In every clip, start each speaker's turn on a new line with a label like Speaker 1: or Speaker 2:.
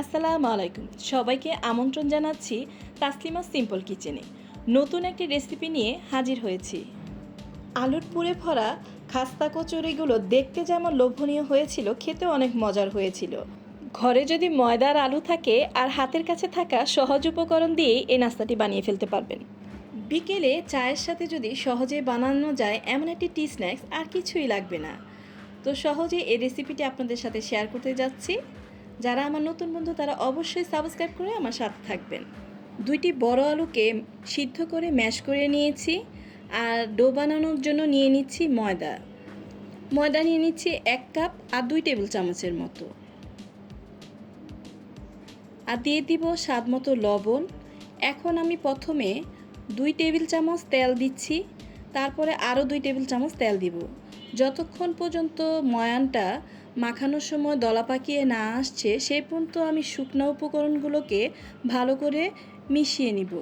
Speaker 1: আসসালামু আলাইকুম। সবাইকে আমন্ত্রণ জানাচ্ছি তাসলিমা সিম্পল কিচেনে। নতুন একটি রেসিপি নিয়ে হাজির হয়েছি। আলুর পুরে ভরা খাস্তা কচুরিগুলো দেখতে যেমন লোভনীয় হয়েছিল খেতে অনেক মজার হয়েছিল। ঘরে যদি ময়দার আলু থাকে আর হাতের কাছে থাকা সহজ উপকরণ দিয়েই এই নাস্তাটি বানিয়ে ফেলতে পারবেন। বিকেলে চায়ের সাথে যদি সহজে বানানো যায় এমন একটি টি স্ন্যাক্স আর কিছুই লাগবে না। তো সহজে এই রেসিপিটি আপনাদের সাথে শেয়ার করতে যাচ্ছি। যারা আমার নতুন বন্ধু, তারা অবশ্যই সাবস্ক্রাইব করে আমার সাথে থাকবেন। দুইটি বড় আলুকে সিদ্ধ করে ম্যাশ করে নিয়েছি আর ডো বানানোর জন্য নিয়ে নিচ্ছি ময়দা। ময়দা নিয়ে নিচ্ছি এক কাপ আর দুই টেবিল চামচের মতো। আর দিয়ে দিব স্বাদ মতো লবণ। এখন আমি প্রথমে দুই টেবিল চামচ তেল দিচ্ছি, তারপরে আরও দুই টেবিল চামচ তেল দিব। যতক্ষণ পর্যন্ত ময়ানটা মাখানোর সময় দলা পাকিয়ে না আসছে সেই পর্যন্ত আমি শুকনো উপকরণগুলোকে ভালো করে মিশিয়ে নিব।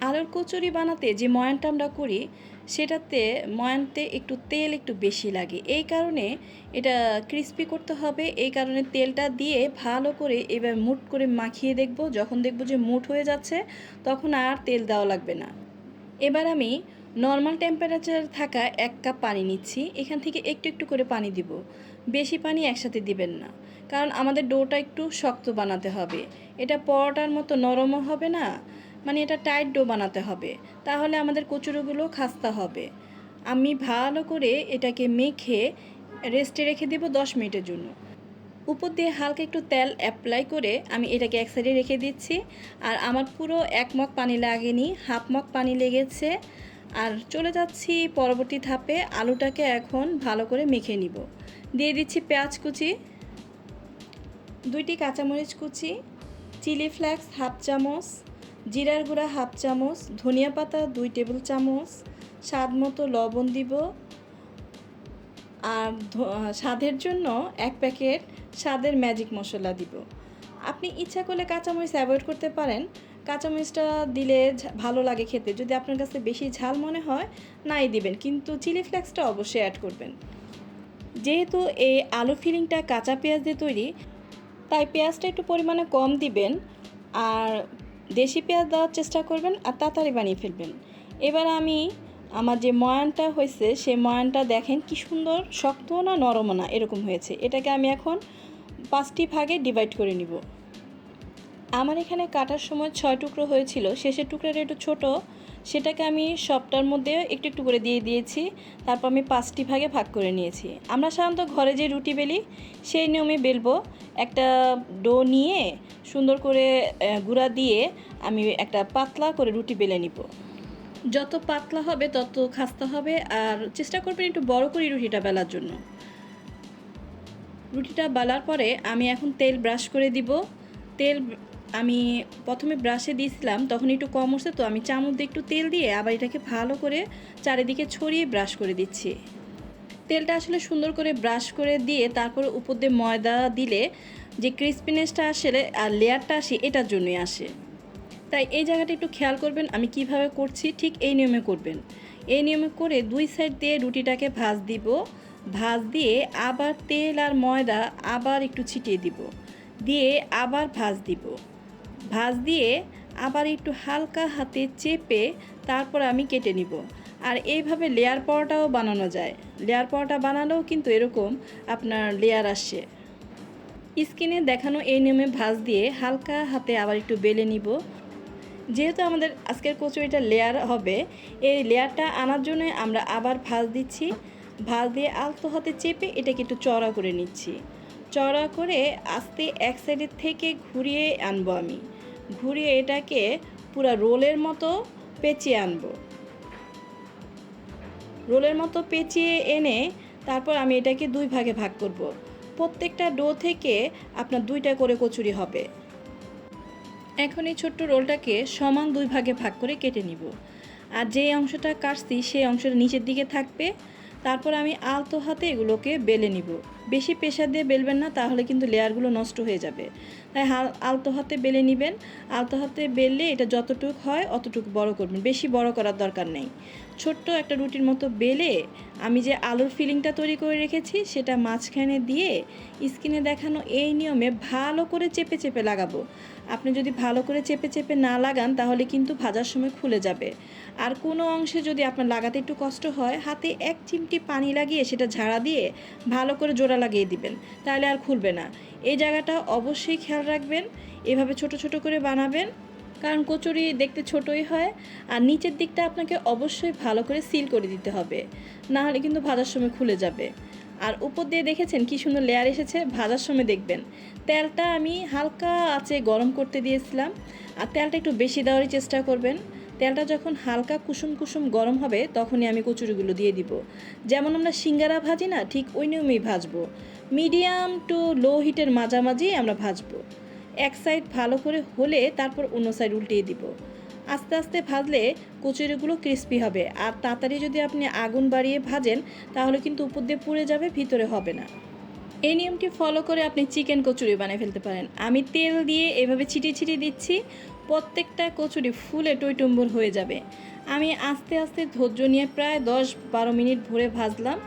Speaker 1: আলুর কচুরি বানাতে যে ময়ানটা আমরা করি, সেটাতে ময়ানতে একটু তেল একটু বেশি লাগে। এই কারণে এটা ক্রিস্পি করতে হবে, এই কারণে তেলটা দিয়ে ভালো করে এবার মুট করে মাখিয়ে দেখব। যখন দেখব যে মুট হয়ে যাচ্ছে, তখন আর তেল দেওয়া লাগবে না। এবার আমি নর্মাল টেম্পারেচার থাকা এক কাপ পানি নিচ্ছি। এখান থেকে একটু একটু করে পানি দিব। বেশি পানি একসাথে দিবেন না। কারণ আমাদের ডোটা একটু শক্ত বানাতে হবে। এটা পরোটার মতো নরমও হবে না মানে এটা টাইট ডো বানাতে হবে। তাহলে আমাদের কচুরিগুলো খাস্তা হবে। আমি ভালো করে এটাকে মেখে রেস্টে রেখে দেব দশ মিনিটের জন্য। উপর দিয়ে হালকা একটু তেল অ্যাপ্লাই করে আমি এটাকে এক সাইডে রেখে দিচ্ছি। আর আমার পুরো এক মগ পানি লাগেনি, হাফ মগ পানি লেগেছে। আর চলে যাচ্ছি পরবর্তী ধাপে আলুটাকে এখন ভালো করে মেখে নিব। দিয়ে দিচ্ছি পেঁয়াজ কুচি, দুইটি কাঁচামরিচ কুচি, চিলি ফ্লেক্স হাফ চামচ, জিরার গুঁড়া হাফ চামচ, ধনিয়া পাতা দুই টেবিল চামচ, স্বাদ মতো লবণ দিব। আর স্বাদের জন্য এক প্যাকেট স্বাদের ম্যাজিক মশলা দিব। আপনি ইচ্ছা করলে কাঁচামরিচ অ্যাভয়েড করতে পারেন। কাঁচামরিচটা দিলে ভালো লাগে খেতে। যদি আপনার কাছে বেশি ঝাল মনে হয়, নাই দিবেন। কিন্তু চিলি ফ্লেক্সটা অবশ্যই অ্যাড করবেন। যেহেতু এই আলু ফিলিংটা কাঁচা পেঁয়াজ দিয়ে তৈরি, তাই পেঁয়াজটা একটু পরিমাণে কম দিবেন আর দেশি পেঁয়াজ দেওয়ার চেষ্টা করবেন আর তাড়াতাড়ি বানিয়ে ফেলবেন। এবার আমি আমার যে ময়ানটা হয়েছে, সেই ময়ানটা দেখেন কি সুন্দর, শক্ত না নরম না, এরকম হয়েছে। এটাকে আমি এখন পাঁচটি ভাগে ডিভাইড করে নিব। আমার এখানে কাটার সময় ছয় টুকরো হয়েছিল। শেষের টুকরাটা একটু ছোট। সেটাকে আমি সবটার মধ্যে একটু একটু করে দিয়ে দিয়েছি। তারপর আমি পাঁচটি ভাগে ভাগ করে নিয়েছি। আমরা সাধারণত ঘরে যে রুটি বেলি, সেই নিয়মে বেলবো। একটা ডো নিয়ে সুন্দর করে গুঁড়া দিয়ে আমি একটা পাতলা করে রুটি বেলে নিব। যত পাতলা হবে, তত খাস্তা হবে। আর চেষ্টা করবেন একটু বড় করে রুটিটা বেলার জন্য। রুটিটা বেলার পরে আমি এখন তেল ব্রাশ করে দিব। তেল আমি প্রথমে ব্রাশে দিয়েছিলাম তখন একটু কম উঠছে তো, আমি চামচ দিয়ে একটু তেল দিয়ে আবার এটাকে ভালো করে চারিদিকে ছড়িয়ে ব্রাশ করে দিচ্ছি। তেলটা আসলে সুন্দর করে ব্রাশ করে দিয়ে তারপরে উপর দিয়ে ময়দা দিলে যে ক্রিসপিনেসটা আসলে আর লেয়ারটা আসে, এটার জন্যই আসে। তাই এই জায়গাটা একটু খেয়াল করবেন, আমি কীভাবে করছি, ঠিক এই নিয়মে করবেন। এই নিয়মে করে দুই সাইড দিয়ে রুটিটাকে ভাজ দিব, ভাজ দিয়ে আবার তেল আর ময়দা আবার একটু ছিটিয়ে দিব, দিয়ে আবার ভাজ দিব। ভাজ দিয়ে আবার একটু হালকা হাতে চেপে তারপর আমি কেটে নিব। আর এইভাবে লেয়ার পরোটাও বানানো যায়। লেয়ার পরোটা বানালেও কিন্তু এরকম আপনার লেয়ার আসে। স্কিনে দেখানো এই নিয়মে ভাজ দিয়ে হালকা হাতে আবার একটু বেলে নিব। যেহেতু আমাদের আজকের কচুরিটা লেয়ার হবে, এই লেয়ারটা আনার জন্য আমরা আবার ভাজ দিচ্ছি। ভাজ দিয়ে আলতো হাতে চেপে এটাকে একটু চড়া করে নিচ্ছি। চড়া করে আস্তে এক সাইডের থেকে ঘুরিয়ে আনব আমি। ঘুরিয়ে এটাকে পুরো রোলের মতো পেঁচিয়ে আনব। রোলের মতো পেঁচিয়ে এনে তারপর আমি এটাকে দুই ভাগে ভাগ করব। প্রত্যেকটা ডো থেকে আপনার দুইটা করে কচুরি হবে। এখন এই ছোট্ট রোলটাকে সমান দুই ভাগে ভাগ করে কেটে নিব। আর যে অংশটা কাটছি, সেই অংশটা নিচের দিকে থাকবে। তারপর আমি আলতো হাতে এগুলোকে বেলে নিব। বেশি প্রেশার দিয়ে বেলবেন না, তাহলে কিন্তু লেয়ারগুলো নষ্ট হয়ে যাবে। তাই হাল, আলতো হাতে বেলে নেবেন। আলতো হাতে বেললে এটা যতটুক হয় অতটুকু বড় করবেন, বেশি বড় করার দরকার নেই। ছোট্ট একটা রুটির মতো বেলে আমি যে আলুর ফিলিংটা তৈরি করে রেখেছি, সেটা মাঝখানে দিয়ে স্কিনে দেখানো এই নিয়মে ভালো করে চেপে চেপে লাগাবো। আপনি যদি ভালো করে চেপে চেপে না লাগান, তাহলে কিন্তু ভাজার সময় খুলে যাবে। আর কোনো অংশে যদি আপনার লাগাতে একটু কষ্ট হয়, হাতে এক চিমটি পানি লাগিয়ে সেটা ঝাড়া দিয়ে ভালো করে জোড়া লাগিয়ে দিবেন, তাহলে আর খুলবে না। এই জায়গাটা অবশ্যই খেয়াল রাখবেন, এভাবে ছোট ছোট করে বানাবেন, কারণ কচুরি দেখতে ছোটই হয়, আর নিচের দিকটা আপনাকে অবশ্যই ভালো করে সিল করে দিতে হবে না হলে কিন্তু ভাজার সময় খুলে যাবে। আর উপর দিয়ে দেখেছেন কি সুন্দর লেয়ার এসেছে, ভাজার সময় দেখবেন। তেলটা আমি হালকা আছে গরম করতে দিয়েছিলাম, আর তেলটা একটু বেশি দেওয়ারই চেষ্টা করবেন তেলটা যখন হালকা কুসুম কুসুম গরম হবে, তখনই আমি কচুরিগুলো দিয়ে দিব। যেমন আমরা সিঙ্গারা ভাজি না, ঠিক ওই নিয়মেই ভাজবো। মিডিয়াম টু লো হিটের মাঝামাঝি আমরা ভাজবো। এক সাইড ভালো করে হলে তারপর অন্য সাইড উল্টিয়ে দিব। আস্তে আস্তে ভাজলে কচুরিগুলো ক্রিস্পি হবে। আর তাড়াতাড়ি যদি আপনি আগুন বাড়িয়ে ভাজেন, তাহলে কিন্তু উপর দিয়ে পুড়ে যাবে, ভিতরে হবে না। এই নিয়মটি ফলো করে আপনি চিকেন কচুরি বানিয়ে ফেলতে পারেন। আমি তেল দিয়ে এভাবে ছিটিয়ে ছিটিয়ে দিচ্ছি, প্রত্যেকটা কচুরি ফুলে টইটুম্বর হয়ে যাবে। আমি আস্তে আস্তে ধৈর্য নিয়ে প্রায় দশ বারো মিনিট ভরে ভাজলাম,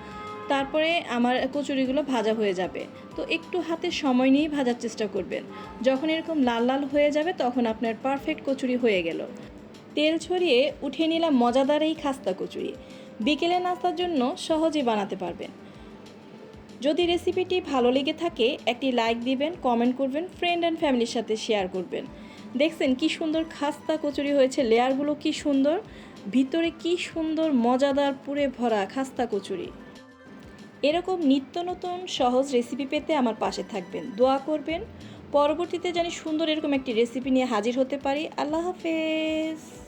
Speaker 1: তারপরে আমার কচুরিগুলো ভাজা হয়ে যাবে। তো একটু হাতে সময় নিয়েই ভাজার চেষ্টা করবেন। যখন এরকম লাল লাল হয়ে যাবে, তখন আপনার পারফেক্ট কচুরি হয়ে গেল। তেল ছড়িয়ে উঠে নিলাম মজাদার এই খাস্তা কচুরি। বিকেলে নাস্তার জন্য সহজেই বানাতে পারবেন। যদি রেসিপিটি ভালো লেগে থাকে, একটি লাইক দিবেন কমেন্ট করবেন ফ্রেন্ড অ্যান্ড ফ্যামিলির সাথে শেয়ার করবেন। দেখছেন কি সুন্দর খাস্তা কচুরি হয়েছে, লেয়ারগুলো কি সুন্দর, ভিতরে কি সুন্দর মজাদার পুরে ভরা খাস্তা কচুরি। এরকম নিত্য নতুন সহজ রেসিপি পেতে আমার পাশে থাকবেন। দোয়া করবেন, পরবর্তীতে জানি সুন্দর এরকম একটি রেসিপি নিয়ে হাজির হতে পারি। আল্লাহ হাফেজ।